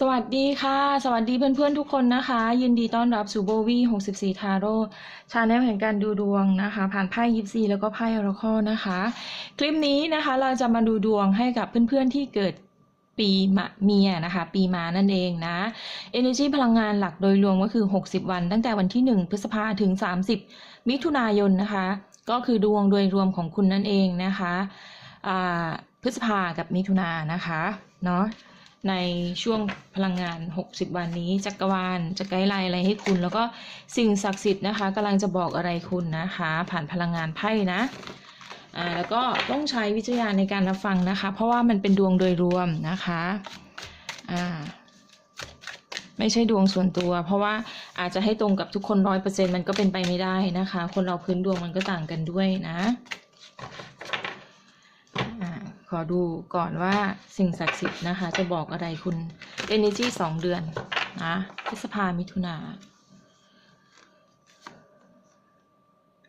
สวัสดีค่ะ สวัสดีเพื่อนๆทุกคนนะคะ ยินดีต้อนรับสู่โบวี่64 ทาโร่ชาแนลแห่งการดูดวงนะคะ ผ่านไพ่ยิปซีแล้วก็ไพ่ออราคอนะคะ คลิปนี้นะคะเราจะมาดูดวงให้กับเพื่อนๆที่เกิดปีมะเมียนะคะ ปีมานั่นเองนะ Energy พลังงานหลักโดยรวมก็คือ 60 วัน ตั้งแต่วันที่ 1 พฤษภาถึง 30 มิถุนายนนะคะ ก็คือดวงโดยรวมของคุณนั่นเองนะคะพฤษภากับมิถุนานะคะเนาะ ในช่วงพลังงาน 60 วันนี้ จักรวาลจะไกด์ไลน์อะไรให้คุณ แล้วก็สิ่งศักดิ์สิทธิ์นะคะกำลังจะบอกอะไรคุณนะคะ ผ่านพลังงานไพ่นะอ่าแล้วก็ต้องใช้วิจารณในการรับฟังนะคะ เพราะว่ามันเป็นดวงโดยรวมนะคะอ่าไม่ใช่ดวงส่วนตัว เพราะว่าอาจจะให้ตรงกับทุกคนร้อยเปอร์เซ็นมันก็เป็นไปไม่ได้นะคะ คนเราพื้นดวงมันก็ต่างกันด้วยนะ ขอดูก่อนว่าสิ่งศักดิ์สิทธิ์นะคะ จะบอกอะไรคุณ Energy สองเดือนนะพฤษภามิถุนา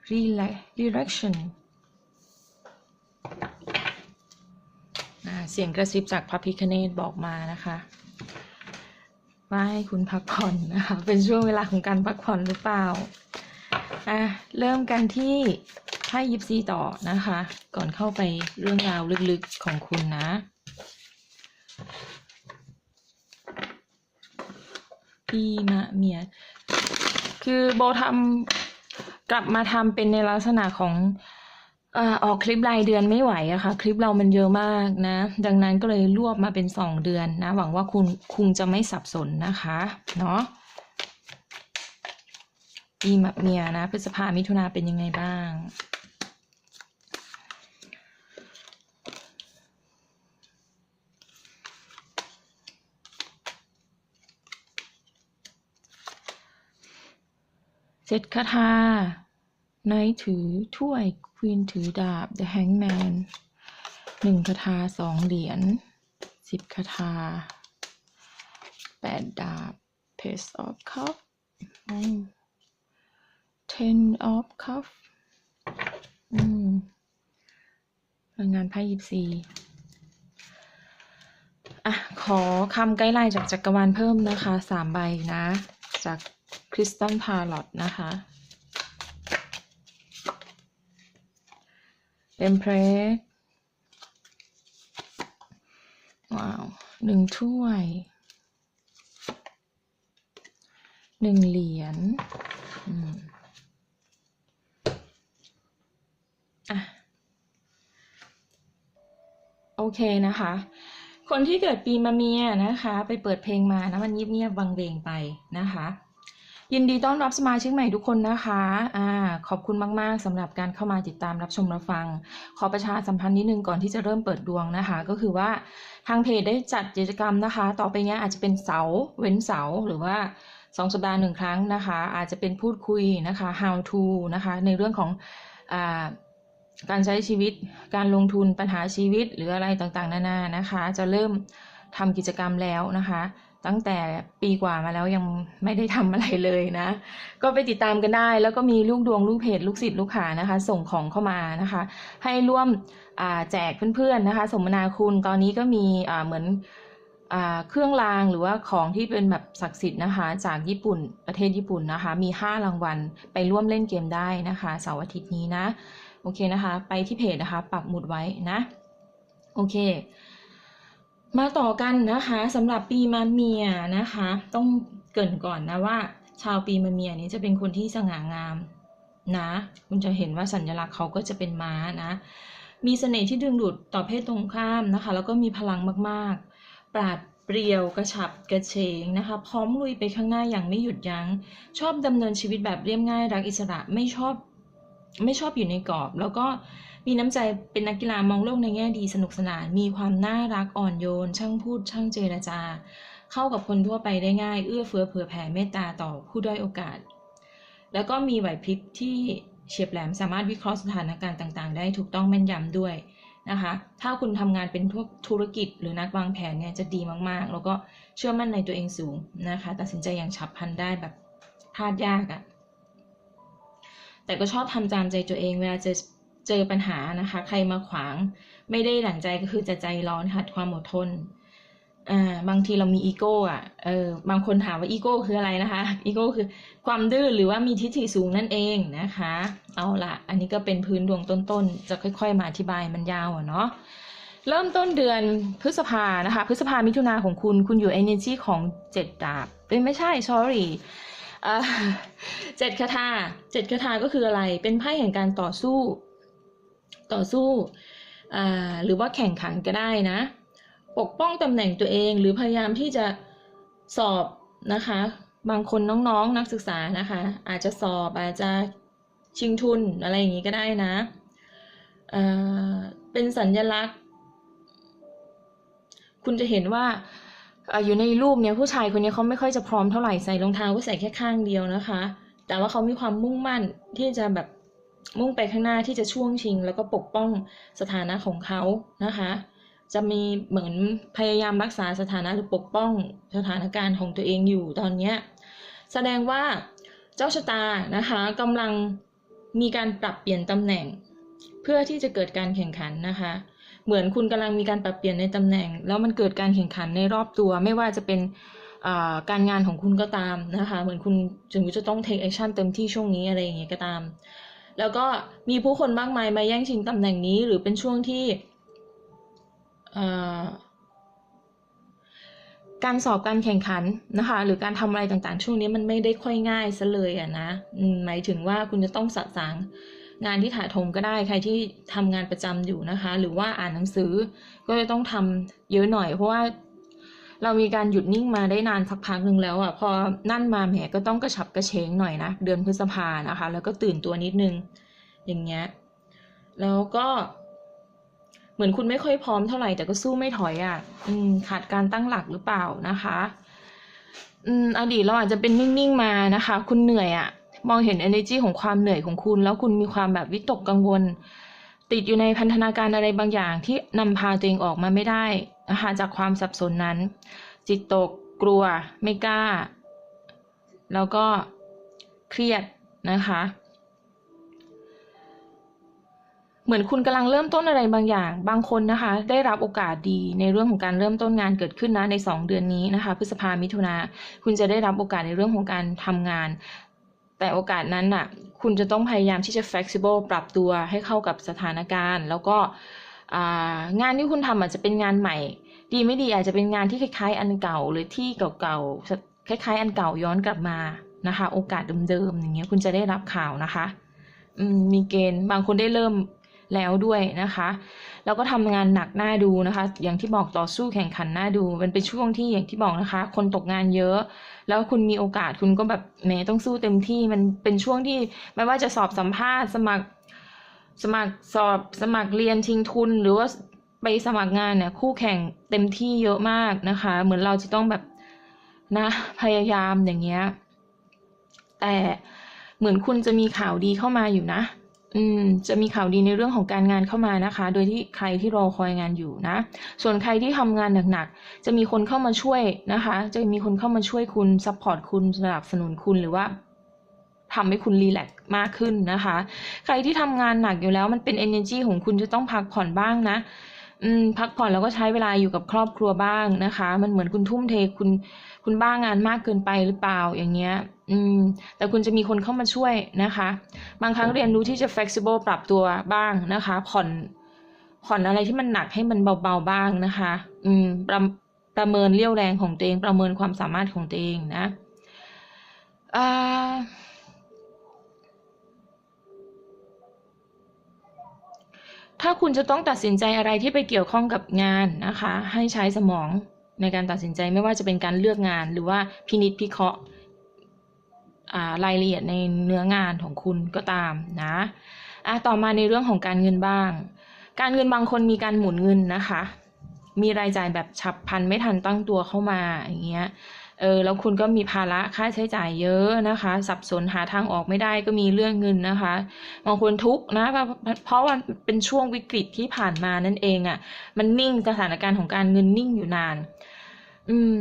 Relax Direction อ่าเสียงกระซิบจากพระพิคเนตบอกมานะคะ ว่าให้คุณพักผ่อนนะคะ เป็นช่วงเวลาของการพักผ่อนหรือเปล่าอะเริ่มกันที่ ไพ่ยิปซีต่อนะคะ ก่อนเข้าไปเรื่องราวลึกๆของคุณนะ ปีมะเมีย คือโบทำกลับมาทำเป็นในลักษณะของออกคลิปรายเดือนไม่ไหวอะค่ะ คลิปเรามันเยอะมากนะ ดังนั้นก็เลยรวบมาเป็นสองเดือนนะ หวังว่าคุณคุณจะไม่สับสนนะคะเนาะปีมะเมียนะพฤษภามิถุนาเป็นยังไงบ้าง เจ็ดคาถา ไนถือถ้วยควีนถือดาบ The Hangman หนึ่งคาถาสองเหรียญสิบคาถาแปดดาบ Page of Cup อืม Ten of Cup อืมพลังงานไพ่ยิปซีอะ ขอคำไกด์ไลน์จากจักรวาลเพิ่มนะคะสามใบนะ จาก ริสตัลพาลอตนะคะเ e มเพรสว้าวหนึ่งถ้วย หนึ่งเหรียญอืมอะ โอเคนะคะ คนที่เกิดปีมะเมียนะคะ ไปเปิดเพลงมานะมันเงียบๆวังเวงไปนะคะ ยินดีต้อนรับสมาชิกใหม่ทุกคนนะคะอ่าขอบคุณมาก ๆสำหรับการเข้ามาติดตามรับชมรับฟัง ขอประชาสัมพันธ์นิดนึงก่อนที่จะเริ่มเปิดดวงนะคะ ก็คือว่าทางเพจได้จัดกิจกรรมนะคะ ต่อไปนี้อาจจะเป็นเสาเว้นเสาหรือว่าสองสัปดาห์หนึ่งครั้งนะคะ อาจจะเป็นพูดคุยนะคะ how to นะคะ ในเรื่องของอ่าการใช้ชีวิต การลงทุนปัญหาชีวิตหรืออะไรต่างๆ นานานะคะ จะเริ่มทำกิจกรรมแล้วนะคะ ตั้งแต่ปีกว่ามาแล้วยังไม่ได้ทำอะไรเลยนะ ก็ไปติดตามกันได้ แล้วก็มีลูกดวงลูกเพจลูกศิษย์ลูกหานะคะ ส่งของเข้ามานะคะ ให้ร่วมแจกเพื่อนๆนะคะ สมนาคุณตอนนี้ก็มีเหมือนอเครื่องรางหรือว่าของที่เป็นแบบศักดิ์สิทธิ์นะคะ จากญี่ปุ่นประเทศญี่ปุ่นนะคะ มี 5 รางวัลไปร่วมเล่นเกมได้นะคะเสาร์อาทิตย์นี้นะ โอเคนะคะ ไปที่เพจนะคะ ปักหมุดไว้นะ โอเค มาต่อกันนะคะสำหรับปีมะเมียนะคะ ต้องเกรินก่อนนะว่า ชาวปีมะเมียนี้จะเป็นคนที่สง่างามนะ คุณจะเห็นว่าสัญลักษณ์เขาก็จะเป็นม้านะ มีเสน่ห์ที่ดึงดูดต่อเพศตรงข้ามนะคะ แล้วก็มีพลังมากๆ ปราดเปรียวกระฉับกระเฉงนะคะ พร้อมลุยไปข้างหน้าอย่างไม่หยุดยัง้ง ชอบดำเนินชีวิตแบบเรียบง่ายรักอิสระไม่ชอบไม่ชอบอยู่ในกรอบ แล้วก็ มีน้ำใจเป็นนักกีฬามองโลกในแง่ดีสนุกสนาน มีความน่ารักอ่อนโยน ช่างพูด ช่างเจรจา เข้ากับคนทั่วไปได้ง่าย เอื้อเฟื้อเผื่อแผ่เมตตาต่อผู้ด้อยโอกาส แล้วก็มีไหวพริบที่เฉียบแหลมสามารถวิเคราะห์สถานการณ์ต่าง ๆ ได้ถูกต้องแม่นยำด้วยนะคะ ถ้าคุณทำงานเป็นพวกธุรกิจ หรือนักวางแผนเนี่ยจะดีมากๆ แล้วก็เชื่อมั่นในตัวเองสูงนะคะ ตัดสินใจอย่างฉับพลันได้แบบพลาดยากอะ่ะแต่ก็ชอบทำตามใจตัวเองเวลาเจอ เจอปัญหานะคะ ใครมาขวาง ไม่ได้ดั่งใจก็คือจะใจร้อนขาดความอดทนอ่าบางทีเรามีอีโก้อะเออบางคนถามว่าอีโก้คืออะไรนะคะอีโก้คือความดื้อหรือว่ามีทิฐิสูงนั่นเองนะคะ เอาละอันนี้ก็เป็นพื้นดวงต้นๆ จะค่อย ๆ มาอธิบายมันยาวอะเนาะเริ่มต้นเดือนพฤษภานะคะ พฤษภามิถุนาของคุณ คุณอยู่ energy ของเจ็ดดาบเอ้ยไม่ใช่ sorry เจ็ดคาถาเจ็ดคาถาก็คืออะไร เป็นไพ่แห่งการต่อสู้ ต่อสู้หรือว่าแข่งขันก็ได้นะ ปกป้องตำแหน่งตัวเองหรือพยายามที่จะสอบนะคะ บางคนน้องๆนนักศึกษานะคะ อาจจะสอบอาจจะชิงทุนอะไรอย่างนี้ก็ได้นะเเป็นสัญลักษณ์ คุณจะเห็นว่าเอ่ออยู่ในรูปเนี้ยผู้ชายคนนี้เขาไม่ค่อยจะพร้อมเท่าไหร่ใส่รองเท้าก็ใส่แค่ข้างเดียวนะคะ แต่ว่าเขามีความมุ่งมั่นที่จะแบบ มุ่งไปข้างหน้าที่จะช่วงชิง แล้วก็ปกป้องสถานะของเขานะคะ จะมีเหมือนพยายามรักษาสถานะหรือปกป้องสถานการณ์ของตัวเองอยู่ตอนเนี้แสดงว่าเจ้าชะตานะคะกำลังมีการปรับเปลี่ยนตำแหน่ง เพื่อที่จะเกิดการแข่งขันนะคะ เหมือนคุณกำลังมีการปรับเปลี่ยนในตำแหน่ง แล้วมันเกิดการแข่งขันในรอบตัว ไม่ว่าจะเป็นการงานของคุณก็ตามนะคะ เหมือนคุณถึงจะต้อง take action เต็มที่ช่วงนี้อะไรอย่างเงี้ยก็ตาม แล้วก็มีผู้คนมากมายมาแย่งชิงตำแหน่งนี้ หรือเป็นช่วงที่การสอบการแข่งขันนะคะ หรือการทำอะไรต่างๆ ช่วงนี้มันไม่ได้ค่อยง่ายซะเลยอะนะหมายถึงว่าคุณจะต้องสะสางงานที่ถาโถมก็ได้ใครที่ทำงานประจำอยู่นะคะ หรือว่าอ่านหนังสือก็จะต้องทำเยอะหน่อย เพราะว่า เรามีการหยุดนิ่งมาได้นานสักพักหนึ่งแล้วอะพอนั่นมาแหมก็ต้องกระฉับกระเฉงหน่อยนะเดือนพฤษภานะคะ แล้วก็ตื่นตัวนิดนึง อย่างเงี้ยแล้วก็เหมือนคุณไม่ค่อยพร้อมเท่าไหร่แต่ก็สู้ไม่ถอยอะ อืม ขาดการตั้งหลักหรือเปล่านะคะ อืมอดีตเราอาจจะเป็นนิ่งๆมานะคะ คุณเหนื่อยอะ มองเห็น energy ของความเหนื่อยของคุณ แล้วคุณมีความแบบวิตกกังวล ติดอยู่ในพันธนาการอะไรบางอย่างที่นำพาตัวเองออกมาไม่ได้นะคะจากความสับสนนั้น จิตตกกลัวไม่กล้า แล้วก็เครียดนะคะ เหมือนคุณกำลังเริ่มต้นอะไรบางอย่าง บางคนนะคะ ได้รับโอกาสดีในเรื่องของการเริ่มต้นงานเกิดขึ้นนะใน 2 เดือนนี้นะคะ พฤษภามิถุนาคุณจะได้รับโอกาสในเรื่องของการทำงาน แต่โอกาสนั้นน่ะ คุณจะต้องพยายามที่จะ flexible ปรับตัวให้เข้ากับสถานการณ์ แล้วก็งานที่คุณทำอาจจะเป็นงานใหม่ ดีไม่ดีอาจจะเป็นงานที่คล้ายๆ อันเก่าหรือที่เก่าๆคล้ายๆ อันเก่าย้อนกลับมานะคะ โอกาสเดิมๆอย่างเงี้ยคุณจะได้รับข่าวนะคะมีเกณฑ์บางคนได้เริ่มแล้วด้วยนะคะ แล้วก็ทำงานหนักหน้าดูนะคะ อย่างที่บอกต่อสู้แข่งขันหน้าดู มันเป็นช่วงที่อย่างที่บอกนะคะ คนตกงานเยอะ แล้วคุณมีโอกาสคุณก็แบบแหมต้องสู้เต็มที่มันเป็นช่วงที่ไม่ว่าจะสอบสัมภาษณ์ สมัครสมัครสอบสมัครเรียนชิงทุน หรือว่าไปสมัครงานเนี่ยคู่แข่งเต็มที่เยอะมากนะคะ เหมือนเราจะต้องแบบนะพยายามอย่างเงี้ยแต่เหมือนคุณจะมีข่าวดีเข้ามาอยู่นะ อืม จะมีข่าวดีในเรื่องของการงานเข้ามานะคะ โดยที่ใครที่รอคอยงานอยู่นะ ส่วนใครที่ทำงานหนักๆ จะมีคนเข้ามาช่วยนะคะ จะมีคนเข้ามาช่วยคุณซัพพอร์ตคุณสนับสนุนคุณหรือว่าทำให้คุณรีแลกซ์มากขึ้นนะคะ ใครที่ทำงานหนักอยู่แล้วมันเป็น energy ของคุณจะต้องพักผ่อนบ้างนะ อืม พักผ่อนแล้วก็ใช้เวลาอยู่กับครอบครัวบ้างนะคะ มันเหมือนคุณทุ่มเทคุณ คุณบ้างานมากเกินไปหรือเปล่าอย่างเงี้ย อืม แต่คุณจะมีคนเข้ามาช่วยนะคะ บางครั้งเรียนรู้ที่จะ flexible ปรับตัวบ้างนะคะ ผ่อนผ่อนอะไรที่มันหนักให้มันเบาๆบ้างนะคะ อืม ประประเมินเรี่ยวแรงของตัวเอง ประเมินความสามารถของตัวเองนะอ่าถ้าคุณจะต้องตัดสินใจอะไรที่ไปเกี่ยวข้องกับงานนะคะ ให้ใช้สมองในการตัดสินใจไม่ว่าจะเป็นการเลือกงานหรือว่าพินิจพิเคราะห์ รายละเอียดในเนื้องานของคุณก็ตามนะอะต่อมาในเรื่องของการเงินบ้าง การเงินบางคนมีการหมุนเงินนะคะ มีรายจ่ายแบบฉับพลันไม่ทันตั้งตัวเข้ามาอย่างเงี้ยเออแล้วคุณก็มีภาระค่าใช้จ่ายเยอะนะคะ สับสนหาทางออกไม่ได้ก็มีเรื่องเงินนะคะบางคนทุกข์นะเพราะเพราะว่าเป็นช่วงวิกฤตที่ผ่านมานั่นเองอะ่ะ มันนิ่งสถานการณ์ของการเงินนิ่งอยู่นาน อืม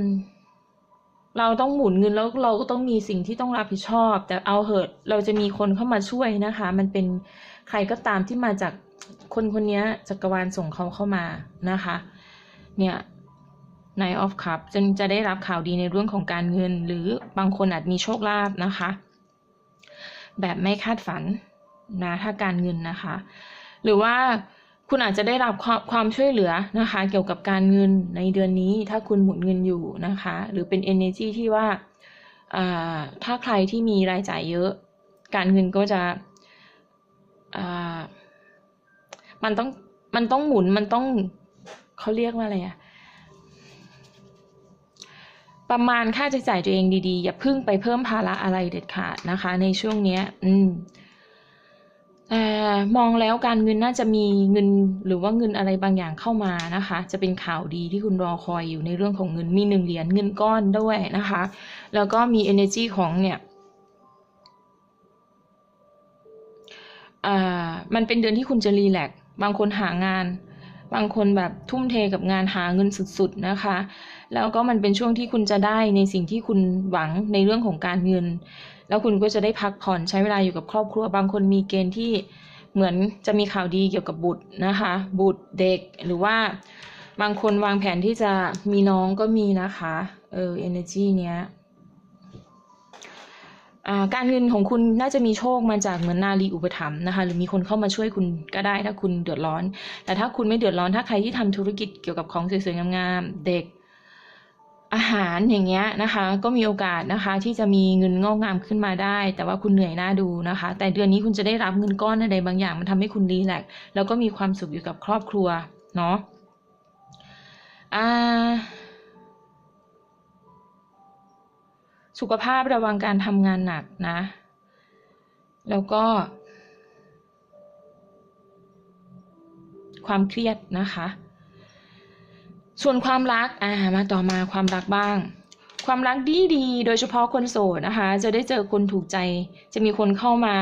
เราต้องหมุนเงินแล้วเราก็ต้องมีสิ่งที่ต้องรับผิดชอบ แต่เอาเหอะเราจะมีคนเข้ามาช่วยนะคะ มันเป็นใครก็ตามที่มาจากคนคนนี้จักรวาลส่งเขาเข้ามานะคะ เนี่ย Nine of Cup จึงจะได้รับข่าวดีในเรื่องของการเงิน หรือบางคนอาจมีโชคลาภนะคะ แบบไม่คาดฝันนะถ้าการเงินนะคะ หรือว่า คุณอาจจะได้รับความความช่วยเหลือนะคะ เกี่ยวกับการเงินในเดือนนี้ ถ้าคุณหมุนเงินอยู่นะคะ หรือเป็น energy ที่ว่าถ้าใครที่มีรายจ่ายเยอะ การเงินก็จะมันต้องมันต้องหมุนมันต้องเขาเรียกว่าอะไรอะประมาณค่าใช้จ่ายตัวเองดีๆ อย่าพึ่งไปเพิ่มภาระอะไรเด็ดขาดนะคะ ในช่วงเนี้ย อืม มองแล้วการเงินน่าจะมีเงินหรือว่าเงินอะไรบางอย่างเข้ามานะคะ จะเป็นข่าวดีที่คุณรอคอยอยู่ในเรื่องของเงินมีหนึ่งเหรียญเงินก้อนด้วยนะคะ แล้วก็มี energy ของเนี่ยมันเป็นเดือนที่คุณจะรีแลกซ์บางคนหางาน บางคนแบบทุ่มเทกับงานหาเงินสุดๆนะคะ แล้วก็มันเป็นช่วงที่คุณจะได้ในสิ่งที่คุณหวังในเรื่องของการเงิน แล้วคุณก็จะได้พักผ่อนใช้เวลาอยู่กับครอบครัว บางคนมีเกณฑ์ที่ เหมือนจะมีข่าวดีเกี่ยวกับบุตรนะคะ บุตรเด็กหรือว่าบางคนวางแผนที่จะมีน้องก็มีนะคะ เออ energy เนี้ยการเงินของคุณน่าจะมีโชคมาจากเหมือนนารีอุปถัมภ์นะคะ หรือมีคนเข้ามาช่วยคุณก็ได้ถ้าคุณเดือดร้อน แต่ถ้าคุณไม่เดือดร้อนถ้าใครที่ทำธุรกิจเกี่ยวกับของสวยๆงามๆเด็ก อาหารอย่างเงี้ยนะคะ ก็มีโอกาสนะคะ ที่จะมีเงินงอกงามขึ้นมาได้ แต่ว่าคุณเหนื่อยหน้าดูนะคะ แต่เดือนนี้คุณจะได้รับเงินก้อนอะไรบางอย่าง มันทำให้คุณรีแลกซ์แล้วก็มีความสุขอยู่กับครอบครัวเนาะอ่าสุขภาพระวังการทำงานหนักนะ แล้วก็ ความเครียดนะคะ ส่วนความรักอ่ามาต่อมาความรักบ้าง ความรักดีดีๆโดยเฉพาะคนโสดนะคะ จะได้เจอคนถูกใจ จะมีคนเข้ามา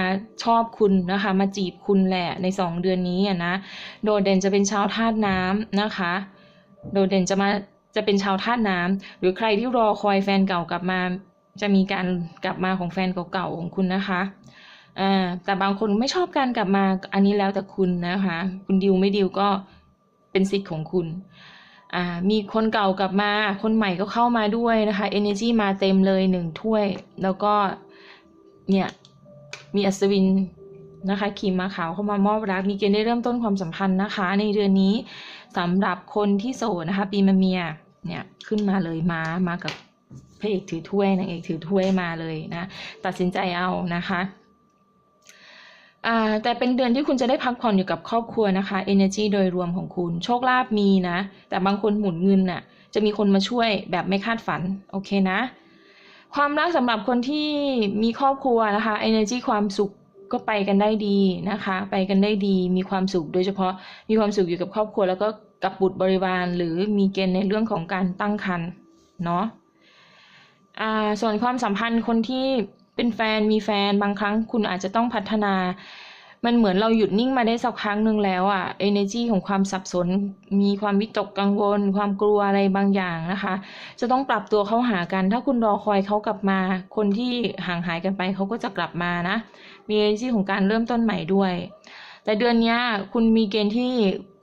ชอบคุณนะคะ มาจีบคุณแหละในสองเดือนนี้อะนะโดดเด่นจะเป็นชาวธาตุน้ำนะคะ โดดเด่นจะมาจะเป็นชาวธาตุน้ำหรือใครที่รอคอยแฟนเก่ากลับมา จะมีการกลับมาของแฟนเก่าๆของคุณนะคะอ่าแต่บางคนไม่ชอบการกลับมาอันนี้แล้วแต่คุณนะคะ คุณดิวไม่ดิวก็เป็นสิทธิ์ของคุณ มีคนเก่ากลับมา คนใหม่ก็เข้ามาด้วยนะคะ energy มาเต็มเลยหนึ่งถ้วย แล้วก็เนี่ยมีอัศวินนะคะขี่ม้าขาวเข้ามามอบรัก มีเกณฑ์ได้เริ่มต้นความสัมพันธ์นะคะ ในเดือนนี้สำหรับคนที่โสดนะคะ ปีมะเมียเนี่ยขึ้นมาเลยมามากับพระเอกถือถ้วยนางเอกถือถ้วยมาเลยนะ ตัดสินใจเอานะคะ แต่เป็นเดือนที่คุณจะได้พักผ่อนอยู่กับครอบครัวนะคะ energy โดยรวมของคุณ โชคลาภมีนะ แต่บางคนหมุนเงินน่ะ จะมีคนมาช่วยแบบไม่คาดฝัน โอเคนะ ความรักสำหรับคนที่มีครอบครัวนะคะ energy ความสุขก็ไปกันได้ดีนะคะ ไปกันได้ดี มีความสุข โดยเฉพาะมีความสุขอยู่กับครอบครัว แล้วก็กับบุตรบริวาร หรือมีเกณฑ์ในเรื่องของการตั้งครรภ์เนาะอ่าส่วนความสัมพันธ์คนที่ เป็นแฟนมีแฟนบางครั้งคุณอาจจะต้องพัฒนา มันเหมือนเราหยุดนิ่งมาได้สักพักหนึ่งแล้วอะ energy ของความสับสน มีความวิตกกังวล ความกลัวอะไรบางอย่างนะคะ จะต้องปรับตัวเข้าหากัน ถ้าคุณรอคอยเขากลับมา คนที่ห่างหายกันไปเขาก็จะกลับมานะ มี energy ของการเริ่มต้นใหม่ด้วย แต่เดือนนี้คุณมีเกณฑ์ที่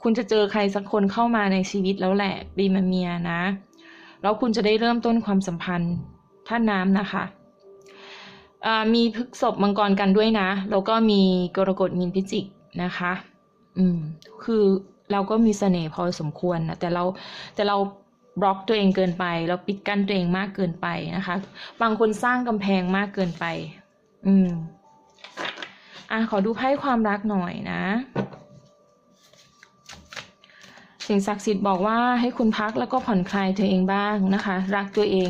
คุณจะเจอใครสักคนเข้ามาในชีวิตแล้วแหละปีมะเมียนะ แล้วคุณจะได้เริ่มต้นความสัมพันธ์ท่าน้ำนะคะ มีพฤกษบมังกรกันด้วยนะ แล้วก็มีกรกฎมีนพิจิกนะคะ อืม คือเราก็มีเสน่ห์พอสมควรนะแต่เราแต่เราบล็อกตัวเองเกินไป เราปิดกั้นตัวเองมากเกินไปนะคะ บางคนสร้างกำแพงมากเกินไป อืม อะขอดูไพ่ความรักหน่อยนะสิ่งศักดิ์สิทธิ์บอกว่าให้คุณพักแล้วก็ผ่อนคลายตัวเองบ้างนะคะ รักตัวเอง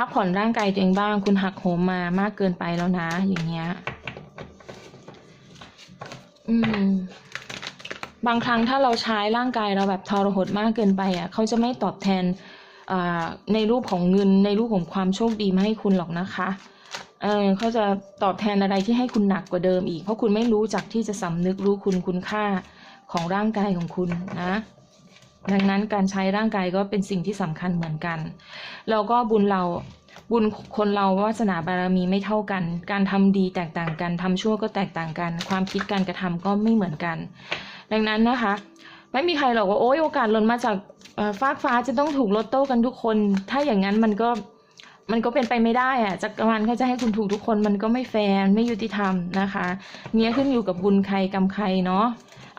พักผ่อนร่างกายตัวเองบ้าง คุณหักโหมมามากเกินไปแล้วนะ อย่างเงี้ย อืม บางครั้งถ้าเราใช้ร่างกายเราแบบทรหดมากเกินไปอะ เขาจะไม่ตอบแทนอ่าในรูปของเงินในรูปของความโชคดีมาให้คุณหรอกนะคะ เออเขาจะตอบแทนอะไรที่ให้คุณหนักกว่าเดิมอีก เพราะคุณไม่รู้จักที่จะสำนึกรู้คุณคุณค่าของร่างกายของคุณนะ ดังนั้นการใช้ร่างกายก็เป็นสิ่งที่สำคัญเหมือนกัน แล้วก็บุญเราบุญคนเราวาสนาบารมีไม่เท่ากัน การทำดีแตกต่างกันทำชั่วก็แตกต่างกัน ความคิดการกระทำก็ไม่เหมือนกัน ดังนั้นนะคะ ไม่มีใครหรอกว่าโอ้ยโอกาสหล่นมาจากฟากฟ้าจะต้องถูกลอตโต้กันทุกคน ถ้าอย่างนั้นมันก็มันก็เป็นไปไม่ได้อะจักรวาลเขาจะให้คุณถูกทุกคนมันก็ไม่แฟร์ไม่ยุติธรรมนะคะ เนี่ยขึ้นอยู่กับบุญใครกรรมใครเนาะ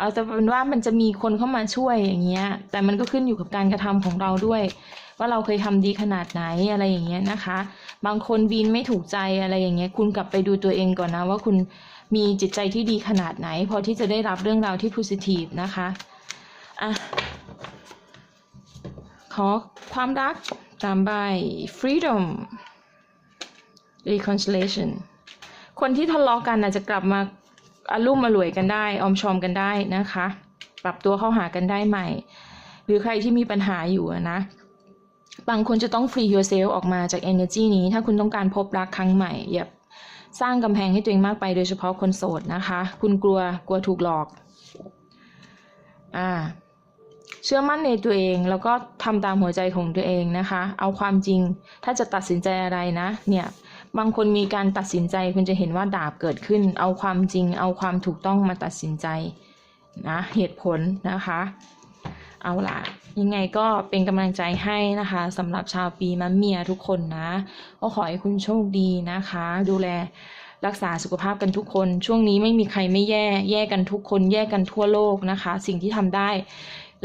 เอาแต่เป็นว่ามันจะมีคนเข้ามาช่วยอย่างเงี้ย แต่มันก็ขึ้นอยู่กับการกระทำของเราด้วย ว่าเราเคยทำดีขนาดไหนอะไรอย่างเงี้ยนะคะ บางคนวีนไม่ถูกใจอะไรอย่างเงี้ย คุณกลับไปดูตัวเองก่อนนะว่าคุณมีจิตใจที่ดีขนาดไหน พอที่จะได้รับเรื่องราวที่ positive นะคะอะขอความรักตามใบ freedom reconciliation คนที่ทะเลาะกันอาจจะกลับมา อารุ่มอร่วยกันได้ออมชอมกันได้นะคะ ปรับตัวเข้าหากันได้ใหม่ หรือใครที่มีปัญหาอยู่นะ บางคนจะต้อง free yourself ออกมาจาก energy นี้ ถ้าคุณต้องการพบรักครั้งใหม่อย่าสร้างกำแพงให้ตัวเองมากไปโดยเฉพาะคนโสดนะคะ คุณกลัวกลัวถูกหลอก อ่า เชื่อมั่นในตัวเองแล้วก็ทำตามหัวใจของตัวเองนะคะ เอาความจริง ถ้าจะตัดสินใจอะไรนะ เนี่ย บางคนมีการตัดสินใจคุณจะเห็นว่าดาบเกิดขึ้น เอาความจริง เอาความถูกต้องมาตัดสินใจนะเหตุผลนะคะ เอาล่ะ ยังไงก็เป็นกำลังใจให้นะคะสำหรับชาวปีมะเมียทุกคนนะ ก็ขอให้คุณโชคดีนะคะ ดูแลรักษาสุขภาพกันทุกคน ช่วงนี้ไม่มีใครไม่แย่ แย่กันทุกคน แย่กันทั่วโลกนะคะ สิ่งที่ทำได้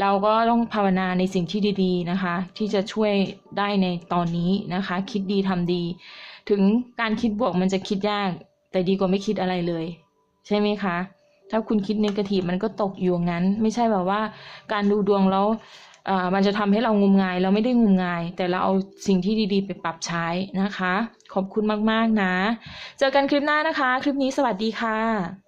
เราก็ต้องภาวนาในสิ่งที่ดี ๆนะคะ ที่จะช่วยได้ในตอนนี้นะคะ คิดดีทำดี ถึงการคิดบวกมันจะคิดยาก แต่ดีกว่าไม่คิดอะไรเลย ใช่ไหมคะ ถ้าคุณคิดในกาทีมันก็ตกอยู่งั้น ไม่ใช่แบบว่า การดูดวงแล้วอ่อมันจะทำให้เรางมงาย เราไม่ได้งมงาย แต่เราเอาสิ่งที่ดีๆ ไปปรับใช้นะคะ ขอบคุณมากๆนะ เจอกันคลิปหน้านะคะ คลิปนี้สวัสดีค่ะ